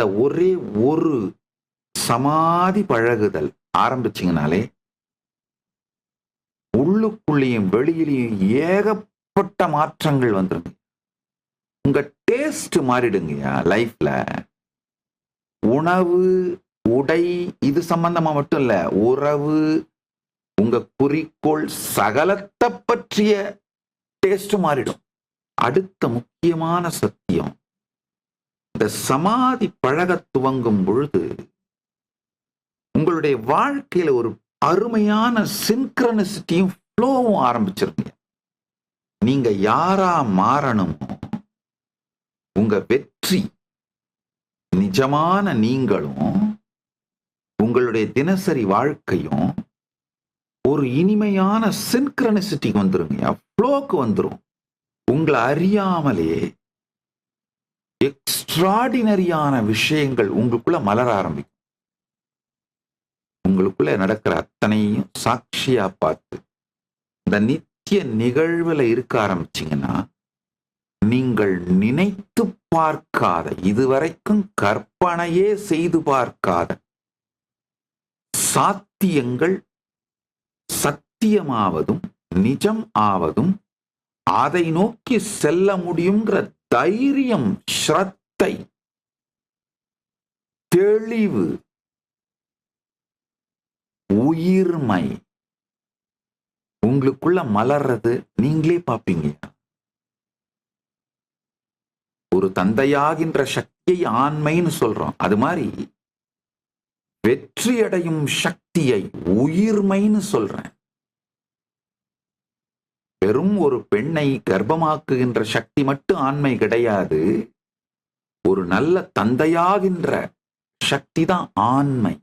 அந்த ஒரே ஒரு சமாதி பழகுதல் ஆரம்பிச்சீங்கனாலே உள்ளுக்குள்ளேயும் வெளியிலையும் ஏகப்பட்ட மாற்றங்கள் வந்துருங்க உங்க டேஸ்ட் மாறிடுங்கய்யா லைஃப்ல உணவு உடை இது சம்பந்தமா மட்டும் இல்ல உறவு உங்க குறிக்கோள் சகலத்தை பற்றிய டேஸ்ட் மாறிடும். அடுத்த முக்கியமான சத்தியம் இந்த சமாதி பழக துவங்கும் பொழுது உங்களுடைய வாழ்க்கையில ஒரு அருமையான சின்க்ரனிசிட்டியும் ஃப்ளோவும் ஆரம்பிச்சிருங்க. நீங்க யாரா மாறணுமோ உங்க வெற்றி நிஜமான நீங்களும் உங்களுடைய தினசரி வாழ்க்கையும் ஒரு இனிமையான சின்க்ரனிசிட்டிக்கு வந்துருங்க ஃப்ளோக்கு வந்துரும். உங்களை அறியாமலே எக்ஸ்ட்ராடினரியான விஷயங்கள் உங்களுக்குள்ள மலர ஆரம்பிக்கும். உங்களுக்குள்ள நடக்கிற அத்தனையும் சாட்சியா பார்த்து இந்த நித்திய நிகழ்வுல இருக்க ஆரம்பிச்சீங்கன்னா நீங்கள் நினைத்து பார்க்காத இதுவரைக்கும் கற்பனையே செய்து பார்க்காத சாத்தியங்கள் சத்தியமாவதும் நிஜம் ஆவதும் அதை நோக்கி செல்ல முடியுங்கிற தைரியம் ஸ்ரத்தை தெளிவு உயிர்மை. உங்களுக்குள்ள மலர்றது நீங்களே பார்ப்பீங்க. ஒரு தந்தையாகின்ற சக்தியை ஆண்மைன்னு சொல்றோம். அது மாதிரி வெற்றி அடையும் சக்தியை உயிர்மைன்னு சொல்றேன். வெறும் ஒரு பெண்ணை கர்ப்பமாக்குகின்ற சக்தி மட்டும் ஆண்மை கிடையாது. ஒரு நல்ல தந்தையாகின்ற சக்தி தான் ஆண்மை.